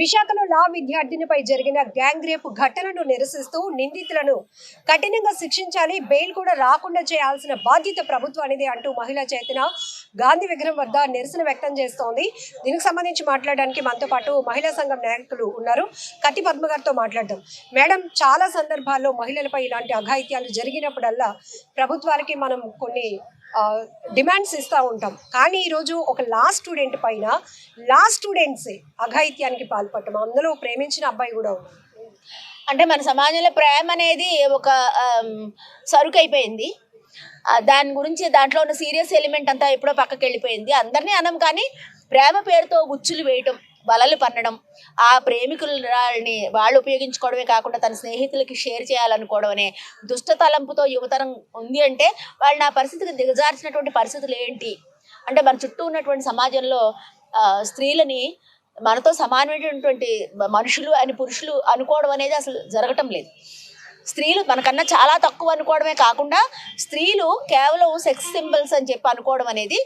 విశాఖలో లా విద్యార్థినిపై జరిగిన gang rape ఘటనను నిరసిస్తూ నిందితులను కఠినంగా శిక్షించాలి బెయిల్ కూడా రాకుండా చేయాల్సిన బాధ్యత ప్రభుత్వానిది అంటూ మహిళా చేతన గాంధీ విగ్రహం వద్ద నిరసన వ్యక్తం చేస్తోంది. దీనికి సంబంధించి మాట్లాడడానికి మనతో పాటు మహిళా సంఘం నాయకులు ఉన్నారు. కత్తి పద్మ గారితో మాట్లాడదాం. మేడం చాలా సందర్భాల్లో మహిళలపై ఇలాంటి అఘాయిత్యాలు జరిగినప్పుడల్లా ప్రభుత్వానికి మనం కొన్ని డిమాండ్స్ ఇస్తూ ఉంటాం. కానీ ఈరోజు ఒక లా స్టూడెంట్ పైన లా స్టూడెంట్సే అఘాయిత్యానికి పాల్పడటం. అందులో ప్రేమించిన అబ్బాయి కూడా ఉన్నాడు అంటే మన సమాజంలో ప్రేమ అనేది ఒక సరుకు అయిపోయింది దాని గురించి దాంట్లో ఉన్న సీరియస్ ఎలిమెంట్ అంతా ఎప్పుడో పక్కకి వెళ్ళిపోయింది అందరినీ అనం కానీ ప్రేమ పేరుతో ఉచ్చులు వేయటం వలలు పన్నడం ఆ ప్రేమికులని వాళ్ళు ఉపయోగించుకోవడమే కాకుండా తన స్నేహితులకి షేర్ చేయాలనుకోవడం అనే దుష్ట తలంపుతో యువతరం ఉంది అంటే వాళ్ళు నా పరిస్థితికి దిగజార్చినటువంటి పరిస్థితులు ఏంటి? అంటే మన చుట్టూ ఉన్నటువంటి సమాజంలో స్త్రీలని మనతో సమానమైనటువంటి మనుషులు అని పురుషులు అనుకోవడం అనేది అసలు జరగటం లేదు. స్త్రీలు మనకన్నా చాలా తక్కువ అనుకోవడమే కాకుండా స్త్రీలు కేవలం సెక్స్ సింబల్స్ అని చెప్పి అనుకోవడం అనేది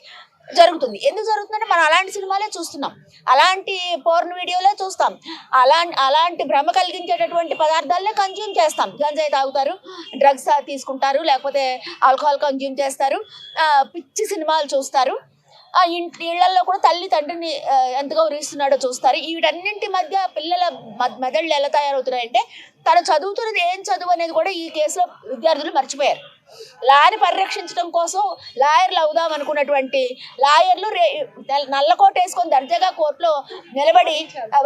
జరుగుతుంది. ఎందుకు జరుగుతుందంటే మనం అలాంటి సినిమాలే చూస్తున్నాం. అలాంటి పోర్న్ వీడియోలే చూస్తాం. అలా అలాంటి భ్రమ కలిగించేటటువంటి పదార్థాలనే కన్జ్యూమ్ చేస్తాం. గంజాయి తాగుతారు డ్రగ్స్ తీసుకుంటారు లేకపోతే ఆల్కహాల్ కన్జ్యూమ్ చేస్తారు పిచ్చి సినిమాలు చూస్తారు. ఆ ఇంటి ఇళ్ళలో కూడా తల్లి తండ్రిని ఎంత గౌరవిస్తున్నాడో చూస్తారు. వీటన్నింటి మధ్య పిల్లల మెదళ్ళు ఎలా తయారవుతున్నాయంటే తను చదువుతున్నది ఏం చదువు అనేది కూడా ఈ కేసులో విద్యార్థులు మర్చిపోయారు. లాని పరిరక్షించడం కోసం లాయర్లు అవుదాం అనుకున్నటువంటి లాయర్లు రే నల్లకోట వేసుకొని దర్జాగా కోర్టులో నిలబడి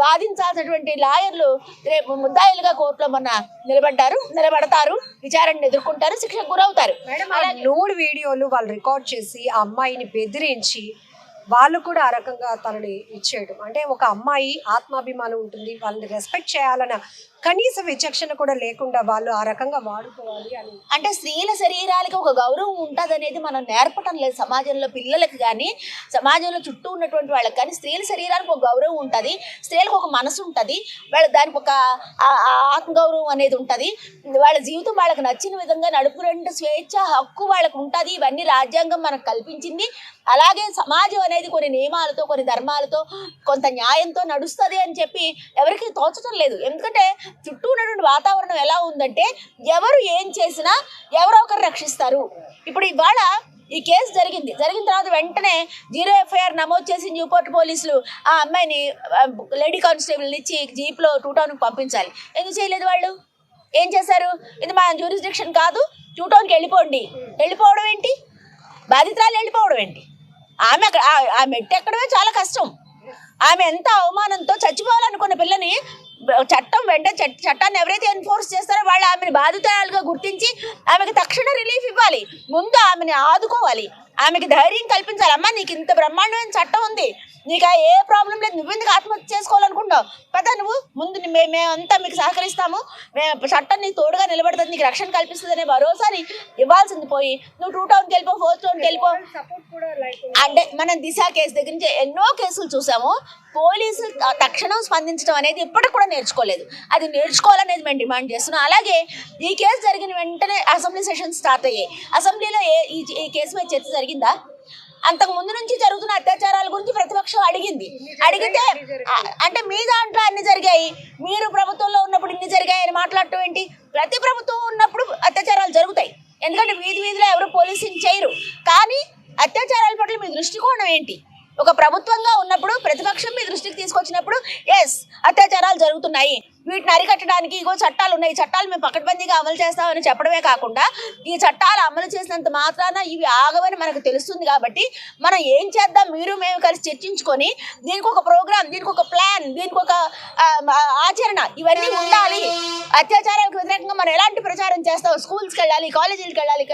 వాదించాల్సినటువంటి లాయర్లు రేపు ముద్దాయిలుగా కోర్టులో మొన్న నిలబడ్డారు నిలబడతారు విచారణను ఎదుర్కొంటారు శిక్షకు గురవుతారు. నూడు వీడియోలు వాళ్ళు రికార్డ్ చేసి ఆ అమ్మాయిని బెదిరించి వాళ్ళు కూడా ఆ రకంగా తనని ఇచ్చేయడం. అంటే ఒక అమ్మాయి ఆత్మాభిమానం ఉంటుంది వాళ్ళని రెస్పెక్ట్ చేయాలన్న కనీస విచక్షణ కూడా లేకుండా వాళ్ళు ఆ రకంగా వాడుకోవాలి అని. అంటే స్త్రీల శరీరాలకి ఒక గౌరవం ఉంటుంది అనేది మనం నేర్పటం లేదు సమాజంలో పిల్లలకి కానీ సమాజంలో చుట్టూ ఉన్నటువంటి వాళ్ళకి కానీ స్త్రీల శరీరానికి ఒక గౌరవం ఉంటుంది స్త్రీలకు ఒక మనసు ఉంటుంది వాళ్ళ దానికి ఒక ఆత్మగౌరవం అనేది ఉంటుంది. వాళ్ళ జీవితం వాళ్ళకి నచ్చిన విధంగా నడుపుకునే స్వేచ్ఛ హక్కు వాళ్ళకు ఉంటుంది. ఇవన్నీ రాజ్యాంగం మనకు కల్పించింది. అలాగే సమాజం అనేది కొన్ని నియమాలతో కొన్ని ధర్మాలతో కొంత న్యాయంతో నడుస్తుంది అని చెప్పి ఎవరికి తోచడం లేదు. ఎందుకంటే చుట్టూ ఉన్నటువంటి వాతావరణం ఎలా ఉందంటే ఎవరు ఏం చేసినా ఎవరో ఒకరు రక్షిస్తారు. ఇప్పుడు ఇవాళ ఈ కేసు జరిగింది. జరిగిన తర్వాత వెంటనే జీరో ఎఫ్ఐఆర్ నమోదు చేసి న్యూపోర్ట్ పోలీసులు ఆ అమ్మాయిని లేడీ కానిస్టేబుల్ని ఇచ్చి జీప్లో టూ టౌన్కి పంపించాలి. ఎందుకు చేయలేదు వాళ్ళు? ఏం చేశారు? ఇది మా జ్యూరిస్డిక్షన్ కాదు టూ టౌన్కి వెళ్ళిపోండి. వెళ్ళిపోవడం ఏంటి? బాధితురాలు వెళ్ళిపోవడం ఏంటి? ఆమె అక్కడ ఆ- మెట్టు ఎక్కడమే చాలా కష్టం. ఆమె ఎంత అవమానంతో చచ్చిపోవాలనుకున్న పిల్లని చట్టం వెంట చట్- చట్టాన్ని ఎవరైతే ఎన్ఫోర్స్ చేస్తారో వాళ్ళు ఆమెను బాధితురాలుగా గుర్తించి ఆమెకు తక్షణ రిలీఫ్ ఇవ్వాలి. ముందు ఆమెను ఆదుకోవాలి. ఆమెకి ధైర్యం కల్పించాలి. అమ్మా నీకు ఇంత బ్రహ్మాండమైన చట్టం ఉంది. నీకు ఆ ఏ ప్రాబ్లం లేదు. నువ్వెందుకు ఆత్మహత్య చేసుకోవాలనుకుంటావు పద నువ్వు ముందు ని- మే- మేమంతా మీకు సహకరిస్తాము. మేము చట్టం నీకు తోడుగా నిలబడుతుంది. నీకు రక్షణ కల్పిస్తుంది అనే భరోసాని ఇవ్వాల్సింది పోయి. నువ్వు టూ టౌన్కి వెళ్ళిపో ఫోర్ టౌన్కి వెళ్ళిపో. అంటే మనం దిశ కేసు దగ్గర నుంచి ఎన్నో కేసులు చూసాము. పోలీసులు తక్షణం స్పందించడం అనేది ఇప్పటికి కూడా నేర్చుకోలేదు. అది నేర్చుకోవాలనేది మేము డిమాండ్ చేస్తున్నాం. అలాగే ఈ కేసు జరిగిన వెంటనే అసెంబ్లీ సెషన్ స్టార్ట్ అయ్యాయి. అసెంబ్లీలో ఏ ఈ ఈ కేసు మీద చర్చ జరిగిందా? అంతకు ముందు నుంచి జరుగుతున్న అత్యాచారాల గురించి ప్రతిపక్షం అడిగింది. అడిగితే అంటే మీ దాంట్లో అన్ని జరిగాయి. మీరు ప్రభుత్వంలో ఉన్నప్పుడు ఇన్ని జరిగాయి అని మాట్లాడటం ఏంటి? ప్రతి ప్రభుత్వం ఉన్నప్పుడు అత్యాచారాలు జరుగుతాయి. ఎందుకంటే వీధి వీధిలో ఎవరు పోలీసింగ్ చేయరు. కానీ అత్యాచారాల పట్ల మీ దృష్టికోణం ఏంటి? ఒక ప్రభుత్వంగా ఉన్నప్పుడు ప్రతిపక్షం మీ దృష్టికి తీసుకొచ్చినప్పుడు ఎస్ అత్యాచారాలు జరుగుతున్నాయి. వీటిని అరికట్టడానికి ఇగో చట్టాలు ఉన్నాయి. ఈ చట్టాలు మేము పకడ్బందీగా అమలు చేస్తామని చెప్పడమే కాకుండా ఈ చట్టాలు అమలు చేసినంత మాత్రాన ఇవి ఆగవని మనకు తెలుస్తుంది కాబట్టి మనం ఏం చేద్దాం? మీరు మేము కలిసి చర్చించుకొని దీనికి ఒక ప్రోగ్రామ్ దీనికి ఒక ప్లాన్ దీనికి ఒక ఆచరణ ఇవన్నీ ఉండాలి. అత్యాచారాలకు వ్యతిరేకంగా మనం ఎలాంటి ప్రచారం చేస్తాం? స్కూల్స్కి వెళ్ళాలి కాలేజీలకు వెళ్ళాలి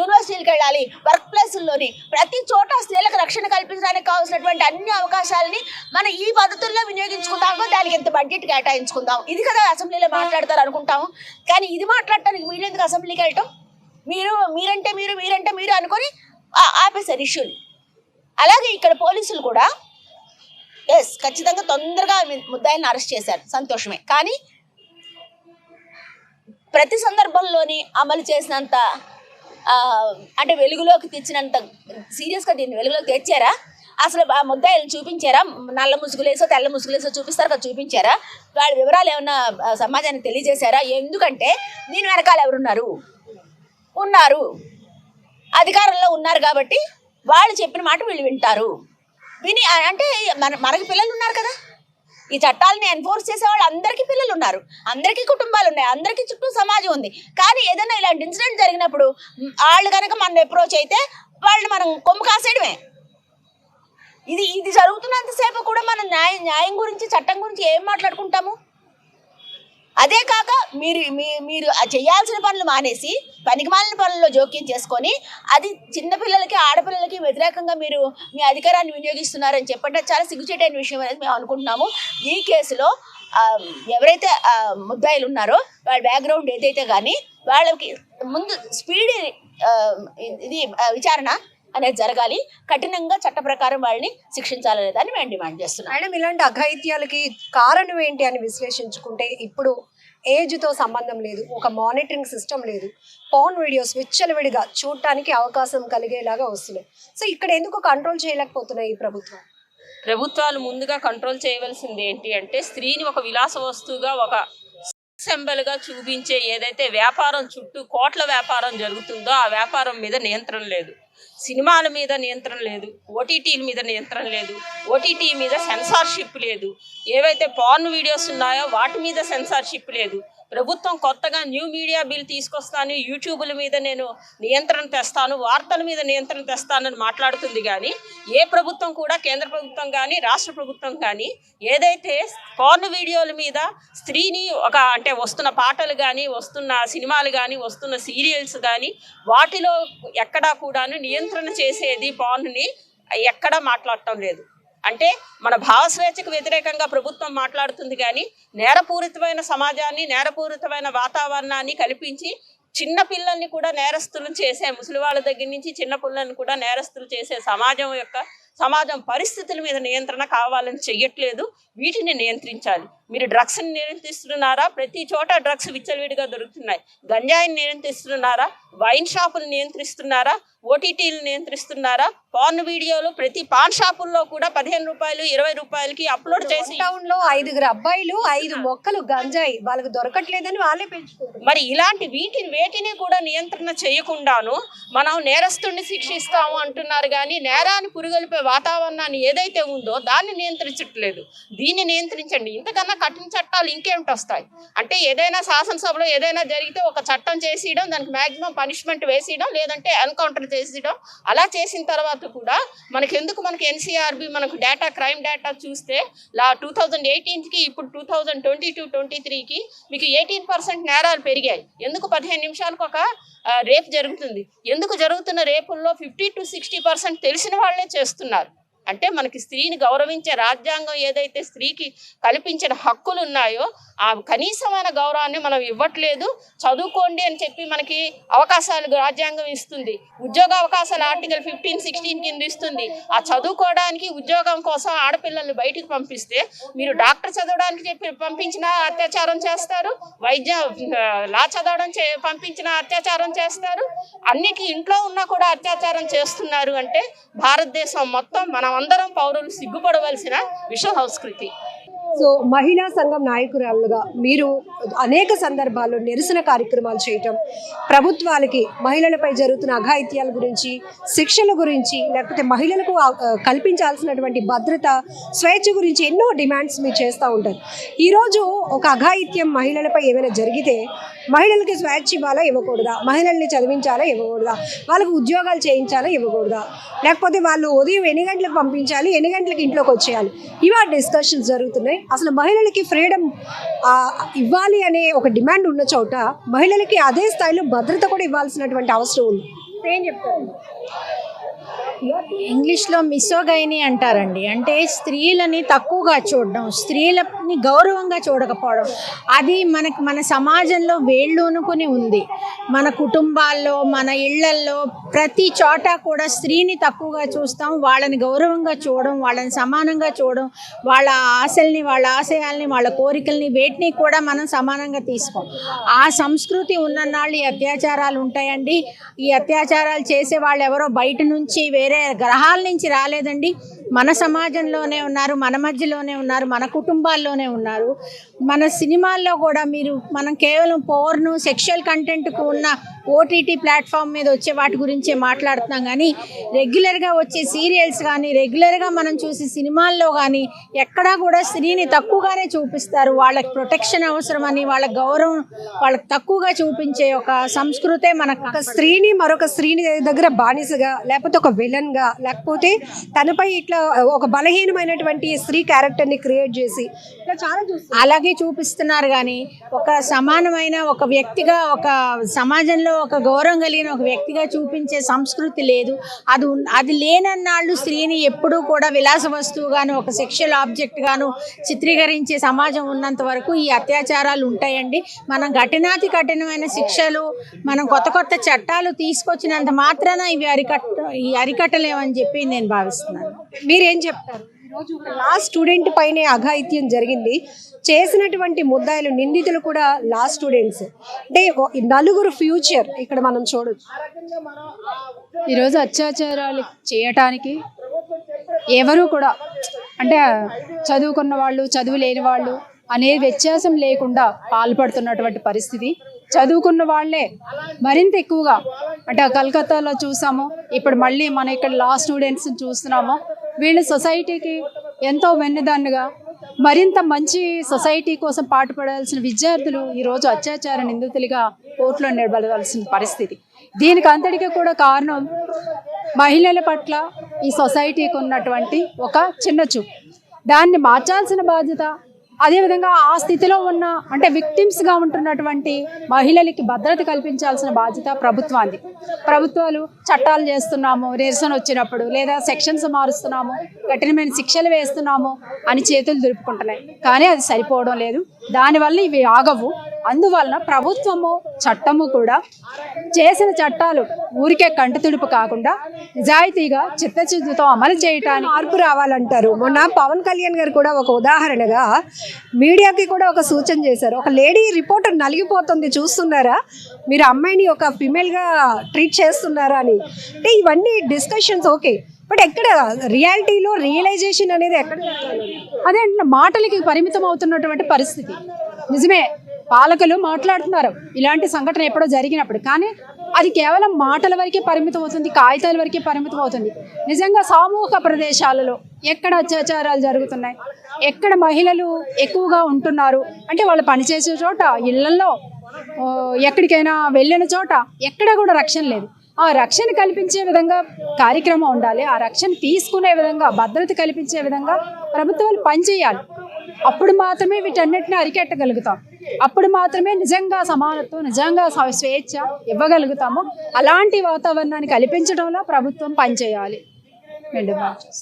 యూనివర్సిటీలకు వెళ్ళాలి వర్క్ ప్లేసుల్లోని ప్రతి చోట స్త్రీలకు రక్షణ కల్పించడానికి కావాల్సినటువంటి అన్ని అవకాశాలని మనం ఈ పద్ధతుల్లో వినియోగించుకుందామో? దానికి ఎంత బడ్జెట్ కేటాయించుకుందాం? ఇది కదా అసెంబ్లీలో మాట్లాడతారు అనుకుంటాము. కానీ ఇది మాట్లాడటానికి మీరు ఎందుకు అసెంబ్లీకి వెళ్ళటం? మీరు మీరంటే మీరు మీరంటే మీరు అనుకొని ఆపేశారు ఇష్యూని. అలాగే ఇక్కడ పోలీసులు కూడా ఎస్ ఖచ్చితంగా తొందరగా మి- ముద్దాయిల్ని అరెస్ట్ చేశారు సంతోషమే. కానీ ప్రతి సందర్భంలోని అమలు చేసినంత అంటే వెలుగులోకి తెచ్చినంత సీరియస్గా దీన్ని వెలుగులోకి తెచ్చారా? అసలు ఆ ముద్దాయిలను చూపించారా? నల్ల ముసుగులేసో తెల్ల ముసుగులేసో చూపిస్తారు కదా చూపించారా? వాళ్ళ వివరాలు ఏమన్నా సమాజానికి తెలియజేశారా? ఎందుకంటే దీని వెనకాల ఎవరున్నారు? ఉన్నారు. అధికారంలో ఉన్నారు కాబట్టి వాళ్ళు చెప్పిన మాట వీళ్ళు వింటారు. విని అంటే మన మనకి పిల్లలు ఉన్నారు కదా. ఈ చట్టాలని ఎన్ఫోర్స్ చేసే వాళ్ళు అందరికీ పిల్లలు ఉన్నారు. అందరికీ కుటుంబాలు ఉన్నాయి. అందరికీ చుట్టూ సమాజం ఉంది. కానీ ఏదైనా ఇలాంటి ఇన్సిడెంట్ జరిగినప్పుడు వాళ్ళు కనుక మన అప్రోచ్ అయితే వాళ్ళని మనం కొమ్ము కాసేయడమే. ఇది ఇది జరుగుతున్నంతసేపు కూడా మనం న్యాయ న్యాయం గురించి చట్టం గురించి ఏం మాట్లాడుకుంటాము? అదే కాక మీరు మీ- మీరు చేయాల్సిన పనులు మానేసి పనికిమాలిన పనుల్లో జోక్యం చేసుకొని అది చిన్నపిల్లలకి ఆడపిల్లలకి వ్యతిరేకంగా మీరు మీ అధికారాన్ని వినియోగిస్తున్నారని చెప్పండి. చాలా సిగ్గుచేటైన విషయం అనేది మేము అనుకుంటున్నాము. ఈ కేసులో ఎవరైతే ముద్దాయిలు ఉన్నారో వాళ్ళ బ్యాక్గ్రౌండ్ ఏదైతే కానీ వాళ్ళకి ముందు స్పీడ్ ఇది విచారణ అనేది జరగాలి. కఠినంగా చట్ట ప్రకారం వాళ్ళని శిక్షించాలనే దాన్ని మేము డిమాండ్ చేస్తున్నాం. మేడం ఇలాంటి అఘాయిత్యాలకి కారణం ఏంటి అని విశ్లేషించుకుంటే ఇప్పుడు ఏజ్తో సంబంధం లేదు ఒక మానిటరింగ్ సిస్టమ్ లేదు పౌన్ వీడియోస్ విచ్చలవిడిగా చూడటానికి అవకాశం కలిగేలాగా వస్తున్నాయి. సో ఇక్కడ ఎందుకు కంట్రోల్ చేయలేకపోతున్నాయి ఈ ప్రభుత్వం? ప్రభుత్వాలు ముందుగా కంట్రోల్ చేయవలసింది ఏంటి అంటే స్త్రీని ఒక విలాస వస్తువుగా ఒక సింబల్గా చూపించే ఏదైతే వ్యాపారం చుట్టూ కోట్ల వ్యాపారం జరుగుతుందో ఆ వ్యాపారం మీద నియంత్రణ లేదు. సినిమాల మీద నియంత్రణ లేదు. ఓటీటీల మీద నియంత్రణ లేదు. ఓటీటీ మీద సెన్సార్షిప్ లేదు. ఏవైతే పార్న్ వీడియోస్ ఉన్నాయో వాటి మీద సెన్సార్షిప్ లేదు. ప్రభుత్వం కొత్తగా న్యూ మీడియా బిల్ తీసుకొస్తాను యూట్యూబ్ల మీద నేను నియంత్రణ తెస్తాను వార్తల మీద నియంత్రణ తెస్తానని మాట్లాడుతుంది కానీ ఏ ప్రభుత్వం కూడా కేంద్ర ప్రభుత్వం కానీ రాష్ట్ర ప్రభుత్వం కానీ ఏదైతే పోర్న్ వీడియోల మీద స్త్రీని ఒక అంటే వస్తున్న పాటలు కానీ వస్తున్న సినిమాలు కానీ వస్తున్న సీరియల్స్ కానీ వాటిలో ఎక్కడా కూడాను నియంత్రణ చేసేది పోర్న్ని ఎక్కడా మాట్లాడటం లేదు. అంటే మన భావస్వేచ్ఛకు వ్యతిరేకంగా ప్రభుత్వం మాట్లాడుతుంది కానీ నేరపూరితమైన సమాజాన్ని నేరపూరితమైన వాతావరణాన్ని కల్పించి చిన్న పిల్లల్ని కూడా నేరస్తులు చేసే ముసలి వాళ్ళ దగ్గర నుంచి చిన్న పిల్లల్ని కూడా నేరస్తులు చేసే సమాజం యొక్క సమాజం పరిస్థితుల మీద నియంత్రణ కావాలని చెయ్యట్లేదు. వీటిని నియంత్రించాలి. మీరు డ్రగ్స్ని నియంత్రిస్తున్నారా? ప్రతి చోట డ్రగ్స్ విచ్చలవిడిగా దొరుకుతున్నాయి. గంజాయిని నియంత్రిస్తున్నారా? వైన్ షాపులు నియంత్రిస్తున్నారా? ఓటీటీలు నియంత్రిస్తున్నారా? పార్న్ వీడియోలు ప్రతి పాన్ షాపుల్లో కూడా పదిహేను రూపాయలు ఇరవై రూపాయలకి అప్లోడ్ చేసి టౌన్లో ఐదుగురు అబ్బాయిలు ఐదు మొక్కలు గంజాయి. వాళ్ళకి దొరకట్లేదని వాళ్ళే పెంచుకుంటారు మరి ఇలాంటి వీటిని వేటిని కూడా నియంత్రణ చేయకుండాను మనం నేరస్తుడిని శిక్షిస్తాము అంటున్నారు కానీ నేరాన్ని పురుగొలిపే వాతావరణాన్ని ఏదైతే ఉందో దాన్ని నియంత్రించట్లేదు. దీన్ని నియంత్రించండి. ఇంతకన్నా కఠిన చట్టాలు ఇంకేమిటి వస్తాయి? అంటే ఏదైనా శాసనసభలో ఏదైనా జరిగితే ఒక చట్టం చేసేయడం దానికి మాక్సిమం పనిష్మెంట్ వేసేయడం లేదంటే ఎన్కౌంటర్ చేసేయడం అలా చేసిన తర్వాత కూడా మనకి ఎందుకు మనకి ఎన్సీఆర్బి మనకు డేటా క్రైమ్ డేటా చూస్తే లా టూ థౌజండ్ ఎయిటీన్కి ఇప్పుడు two thousand twenty two twenty త్రీకి మీకు ఎయిటీన్ పర్సెంట్ నేరాలు పెరిగాయి. ఎందుకు పదిహేను నిమిషాలకు ఒక రేప్ జరుగుతుంది. ఎందుకు జరుగుతున్న రేపుల్లో ఫిఫ్టీ టు సిక్స్టీ పర్సెంట్ తెలిసిన వాళ్ళే చేస్తున్నారు. అంటే మనకి స్త్రీని గౌరవించే రాజ్యాంగం ఏదైతే స్త్రీకి కల్పించిన హక్కులు ఉన్నాయో ఆ కనీసమైన గౌరవాన్ని మనం ఇవ్వట్లేదు. చదువుకోండి అని చెప్పి మనకి అవకాశాలు రాజ్యాంగం ఇస్తుంది. ఉద్యోగ అవకాశాలు ఆర్టికల్ ఫిఫ్టీన్ సిక్స్టీన్ కింద ఇస్తుంది. ఆ చదువుకోవడానికి ఉద్యోగం కోసం ఆడపిల్లల్ని బయటికి పంపిస్తే మీరు డాక్టర్ చదవడానికి చెప్పి పంపించిన అత్యాచారం చేస్తారు. వైద్య లా చదవడం చే పంపించిన అత్యాచారం చేస్తారు. అన్నిటి ఇంట్లో ఉన్నా కూడా అత్యాచారం చేస్తున్నారు అంటే భారతదేశం మొత్తం మనం అందరం పౌరులు సిగ్గుపడవలసిన విష సంస్కృతి సో మహిళా సంఘం నాయకురాలుగా మీరు అనేక సందర్భాల్లో నిరసన కార్యక్రమాలు చేయటం ప్రభుత్వాలకి మహిళలపై జరుగుతున్న అఘాయిత్యాల గురించి శిక్షల గురించి లేకపోతే మహిళలకు కల్పించాల్సినటువంటి భద్రత స్వేచ్ఛ గురించి ఎన్నో డిమాండ్స్ మీరు చేస్తూ ఉంటారు. ఈరోజు ఒక అఘాయిత్యం మహిళలపై ఏమైనా జరిగితే మహిళలకి స్వేచ్ఛ ఇవ్వాలా ఇవ్వకూడదా? మహిళల్ని చదివించాలా ఇవ్వకూడదా? వాళ్ళకు ఉద్యోగాలు చేయించాలా ఇవ్వకూడదా? లేకపోతే వాళ్ళు ఉదయం ఎన్ని గంటలకు పంపించాలి ఎన్ని గంటలకు ఇంట్లోకి వచ్చేయాలి? ఇవా డిస్కషన్స్ జరుగుతున్నాయి. అసలు మహిళలకి ఫ్రీడమ్ ఇవ్వాలి అనే ఒక డిమాండ్ ఉన్న చోట మహిళలకి అదే స్థాయిలో భద్రత కూడా ఇవ్వాల్సినటువంటి అవసరం ఉంది. ఏం చెప్తారు? ఇంగ్లీష్లో మిసోగైని అంటారండి. అంటే స్త్రీలని తక్కువగా చూడడం స్త్రీలని గౌరవంగా చూడకపోవడం. అది మనకి మన సమాజంలో వేళ్ళూనుకుని ఉంది. మన కుటుంబాల్లో మన ఇళ్ళల్లో ప్రతి చోట కూడా స్త్రీని తక్కువగా చూస్తాం వాళ్ళని గౌరవంగా చూడడం వాళ్ళని సమానంగా చూడడం వాళ్ళ ఆశల్ని వాళ్ళ ఆశయాల్ని వాళ్ళ కోరికల్ని వేటిని కూడా మనం సమానంగా తీసుకోం. ఆ సంస్కృతి ఉన్ననాళ్ళు ఈ అత్యాచారాలు ఉంటాయండి. ఈ అత్యాచారాలు చేసే వాళ్ళు ఎవరో బయట నుంచి వేరే వేరే గ్రహాల నుంచి రాలేదండి. మన సమాజంలోనే ఉన్నారు మన మధ్యలోనే ఉన్నారు మన కుటుంబాల్లోనే ఉన్నారు. మన సినిమాల్లో కూడా మీరు మనం కేవలం పోర్ను సెక్షువల్ కంటెంట్కు ఉన్న ఓటీటీ ప్లాట్ఫామ్ మీద వచ్చే వాటి గురించే మాట్లాడుతున్నాం కానీ రెగ్యులర్గా వచ్చే సీరియల్స్ కానీ రెగ్యులర్గా మనం చూసే సినిమాల్లో కానీ ఎక్కడా కూడా స్త్రీని తక్కువగానే చూపిస్తారు. వాళ్ళకి ప్రొటెక్షన్ అవసరమని వాళ్ళ గౌరవం వాళ్ళకి తక్కువగా చూపించే ఒక సంస్కృతే మనకు ఒక స్త్రీని మరొక స్త్రీని దగ్గర బానిసగా లేకపోతే ఒక విలన్గా లేకపోతే తనపై ఇట్లా ఒక బలహీనమైనటువంటి స్త్రీ క్యారెక్టర్ని క్రియేట్ చేసి ఇట్లా చాలా అలాగే చూపిస్తున్నారు కానీ ఒక సమానమైన ఒక వ్యక్తిగా ఒక సమాజంలో ఒక గౌరవం కలిగిన ఒక వ్యక్తిగా చూపించే సంస్కృతి లేదు. అది అది లేనన్నాళ్ళు స్త్రీని ఎప్పుడూ కూడా విలాస వస్తువుగాను ఒక సెక్షువల్ ఆబ్జెక్ట్గాను చిత్రీకరించే సమాజం ఉన్నంత వరకు ఈ అత్యాచారాలు ఉంటాయండి. మనం కఠినాతి కఠినమైన శిక్షలు మనం కొత్త కొత్త చట్టాలు తీసుకొచ్చినంత మాత్రాన ఇవి అరికట్ట ఈ అరికట్టలేమని చెప్పి నేను భావిస్తున్నాను. మీరేం చెప్తారు? ఈరోజు లా స్టూడెంట్ పైనే అఘాయిత్యం జరిగింది. చేసినటువంటి ముద్దాయిలు నిందితులు కూడా లా స్టూడెంట్స్ అంటే ఓ- నలుగురు ఫ్యూచర్ ఇక్కడ మనం చూడొచ్చు. ఈరోజు అత్యాచారాలు చేయటానికి ఎవరు కూడా అంటే చదువుకున్న వాళ్ళు చదువు లేని వాళ్ళు అనే వ్యత్యాసం లేకుండా పాల్పడుతున్నటువంటి పరిస్థితి. చదువుకున్న వాళ్ళే మరింత ఎక్కువగా అంటే కలకత్తాలో చూసాము ఇప్పుడు మళ్ళీ మన ఇక్కడ లా స్టూడెంట్స్ని చూస్తున్నాము. వీళ్ళు సొసైటీకి ఎంతో వెన్నుదన్నుగా మరింత మంచి సొసైటీ కోసం పాటుపడాల్సిన విద్యార్థులు ఈరోజు అత్యాచార నిందితులుగా కోర్టులో నిలబడవలసిన పరిస్థితి. దీనికి అంతటికీ కూడా కారణం మహిళల పట్ల ఈ సొసైటీకి ఉన్నటువంటి ఒక చిన్న చూపు. దాన్ని మార్చాల్సిన బాధ్యత అదేవిధంగా ఆ స్థితిలో ఉన్న అంటే విక్టిమ్స్గా ఉంటున్నటువంటి మహిళలకి భద్రత కల్పించాల్సిన బాధ్యత ప్రభుత్వానికి ప్రభుత్వాలు చట్టాలు చేస్తున్నాము నిరసన వచ్చినప్పుడు లేదా సెక్షన్స్ మారుస్తున్నాము కఠినమైన శిక్షలు వేస్తున్నాము అని చేతులు దులుపుకుంటున్నాయి. కానీ అది సరిపోవడం లేదు. దానివల్ల ఇవి ఆగవు. అందువలన ప్రభుత్వము చట్టము కూడా చేసిన చట్టాలు ఊరికే కంటతుడుపు కాకుండా నిజాయితీగా చిత్తశుద్ధితో అమలు చేయటానికి మార్పు రావాలంటారు. మొన్న పవన్ కళ్యాణ్ గారు కూడా ఒక ఉదాహరణగా మీడియాకి కూడా ఒక సూచన చేశారు. ఒక లేడీ రిపోర్టర్ నలిగిపోతుంది చూస్తున్నారా? మీరు అమ్మాయిని ఒక ఫిమేల్గా ట్రీట్ చేస్తున్నారా అని. అంటే ఇవన్నీ డిస్కషన్స్ ఓకే. బట్ ఎక్కడ రియాలిటీలో రియలైజేషన్ అనేది ఎక్కడ? అదే మాటలకి పరిమితం అవుతున్నటువంటి పరిస్థితి. నిజమే పాలకులు మాట్లాడుతున్నారు. ఇలాంటి సంఘటన ఎప్పుడో జరిగినప్పుడు. కానీ అది కేవలం మాటల వరకే పరిమితం అవుతుంది కాగితాల వరకే పరిమితం అవుతుంది. నిజంగా సామూహిక ప్రదేశాలలో ఎక్కడ అత్యాచారాలు జరుగుతున్నాయి? ఎక్కడ మహిళలు ఎక్కువగా ఉంటున్నారు? అంటే వాళ్ళు పనిచేసే చోట ఇళ్ళలో ఎక్కడికైనా వెళ్ళిన చోట ఎక్కడ కూడా రక్షణ లేదు. ఆ రక్షణ కల్పించే విధంగా కార్యక్రమం ఉండాలి. ఆ రక్షణ తీసుకునే విధంగా భద్రత కల్పించే విధంగా ప్రభుత్వాలు పనిచేయాలి. అప్పుడు మాత్రమే వీటన్నిటిని అరికెట్టగలుగుతాం. అప్పుడు మాత్రమే నిజంగా సమానత్వం నిజంగా స్వ- స్వేచ్ఛ ఇవ్వగలుగుతాము. అలాంటి వాతావరణాన్ని కల్పించడంలో ప్రభుత్వం పనిచేయాలి.